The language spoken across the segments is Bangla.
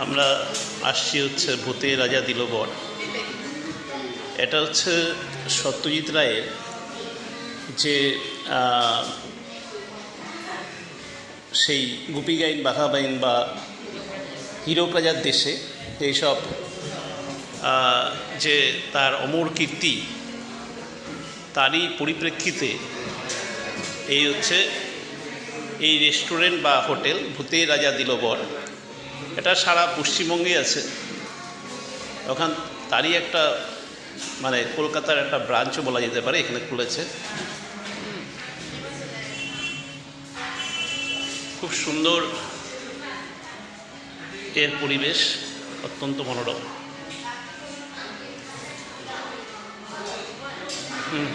আমরা আসছি হচ্ছে ভূতে রাজা দিল বর এটা হচ্ছে সত্যজিৎ রায়ের যে সেই গুপি গাইন, বাঘা বাইন বা হিরো রাজার দেশে এইসব যে তার অমর কীর্তি, তারই পরিপ্রেক্ষিতে এই হচ্ছে এই রেস্টুরেন্ট বা হোটেল ভূতে রাজা দিল বর এটা সারা পশ্চিমবঙ্গে আছে। ওখান, তারই একটা মানে কলকাতার একটা ব্রাঞ্চও বলা যেতে পারে, এখানে খুলেছে। খুব সুন্দর এর পরিবেশ, অত্যন্ত মনোরম। হুম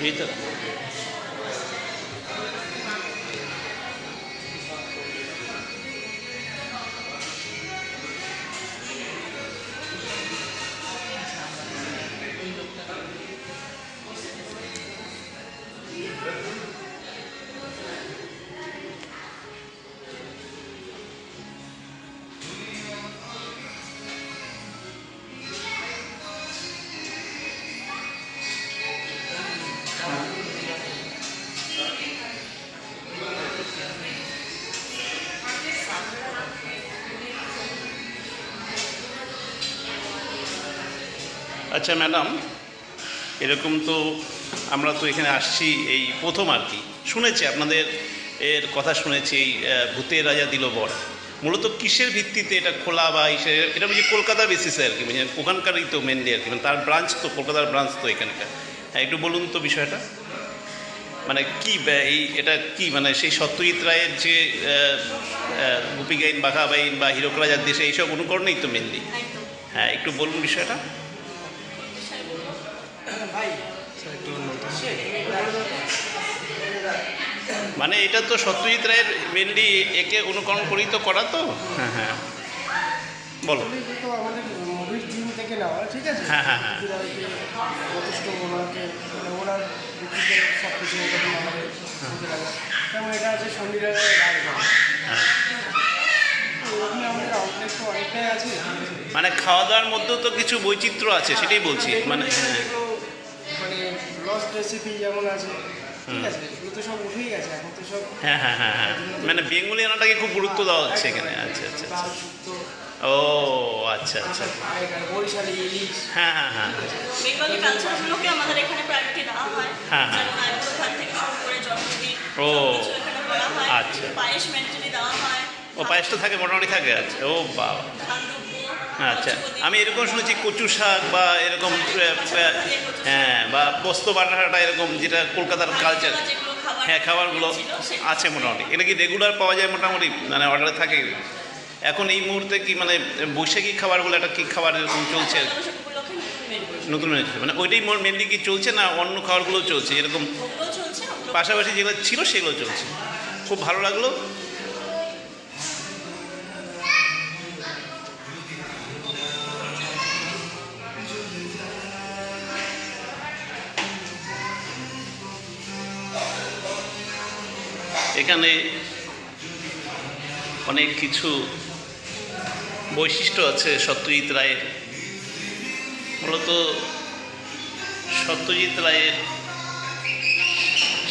এই আচ্ছা ম্যাডাম এরকম তো আমরা তো এখানে আসছি এই প্রথম আর কি। শুনেছি আপনাদের এর কথা শুনেছি এই ভূতের রাজা দিল বর। মূলত কিসের ভিত্তিতে এটা খোলা বা এটা বুঝি কলকাতা বেসিসে আর কি মানে ওখানকারই তো মেনলি আর কি মানে তার ব্রাঞ্চ তো কলকাতার ব্রাঞ্চ তো এখানকার। হ্যাঁ একটু বলুন তো বিষয়টা। মানে কি এই এটা কি মানে সেই সত্যজিৎ রায়ের যে গুপি গাইন বাঘা বাইন বা হিরক রাজার দেশে এইসব অনুকরণেই তো মেনলি হ্যাঁ একটু বলুন বিষয়টা। মানে এটা তো সত্যজিৎ রায়ের মেনলি একে অনুকরণ করেই তো করা তো? হ্যাঁ হ্যাঁ। বলো। আমাদের মুভির জিম থেকে নেওয়া ঠিক আছে হ্যাঁ, হ্যাঁ, হ্যাঁ। যথেষ্ট ওনাকে মানে ওনার সব কিছু এটা আছে মানে খাওয়া দাওয়ার মধ্যেও তো কিছু বৈচিত্র্য আছে সেটাই বলছি। মানে হ্যাঁ। মানে লস্ট রেসিপি যেমন আছে। ঠিক আছে এগুলো তো সব উঠেই গেছে এখন তো সব হ্যাঁ হ্যাঁ হ্যাঁ হ্যাঁ। মানে বেঙ্গলি রান্নাটাকে খুব গুরুত্ব দেওয়া হচ্ছে এখানে। আচ্ছা আচ্ছা আচ্ছা। ও আচ্ছা আচ্ছা। আগেকার বরিশালি ইলিশ। হ্যাঁ হ্যাঁ হ্যাঁ। বেঙ্গলি কালচারগুলোকে আমাদের এখানে প্রায়োরিটি দেওয়া হয়। হ্যাঁ, হ্যাঁ। যেমন আইবুড়ো ভাত থেকে শুরু করে জন্মদিন ও, আচ্ছা। পায়েস মেন্টালি দেওয়া হয়। ও পায়েসটা থাকে মোটামুটি থাকে আচ্ছা। ও বাবা। আচ্ছা আমি এরকম শুনেছি কচু শাক বা এরকম হ্যাঁ বা পোস্ত বাটাটা এরকম যেটা কলকাতার কালচার হ্যাঁ খাবারগুলো আছে মোটামুটি। এটা কি রেগুলার পাওয়া যায় মোটামুটি? মানে অর্ডারে থাকে? এখন এই মুহূর্তে কি মানে বৈশাখী খাবারগুলো একটা কী খাবার এরকম চলছে? নতুন মেনু মানে ওইটাই মেনলি কি চলছে না অন্য খাবারগুলো চলছে? এরকম পাশাপাশি যেগুলো ছিল সেগুলো চলছে। খুব ভালো লাগল। এখানে অনেক কিছু বৈশিষ্ট্য আছে সত্যজিৎ রায়ের। মূলত সত্যজিৎ রায়ের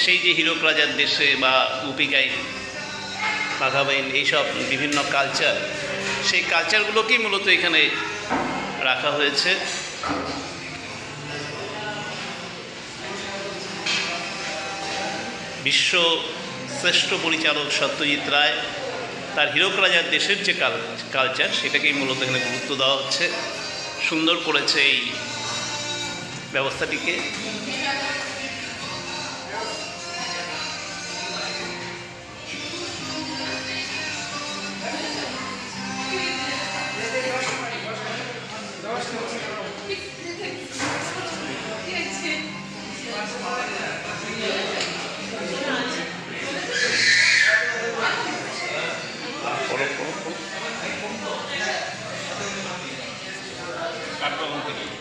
সেই যে হিরক রাজার দেশে বা গুপিকাইন বাঘাবাইন এইসব বিভিন্ন কালচার সেই কালচারগুলোকেই মূলত এখানে রাখা হয়েছে। বিশ্ব শ্রেষ্ঠ পরিচালক সত্যজিৎ রায়, তার হিরক রাজার দেশের যে কালচার সেটাকেই মূলত এখানে গুরুত্ব দেওয়া হচ্ছে। সুন্দর করেছে এই ব্যবস্থাটিকে। obligated.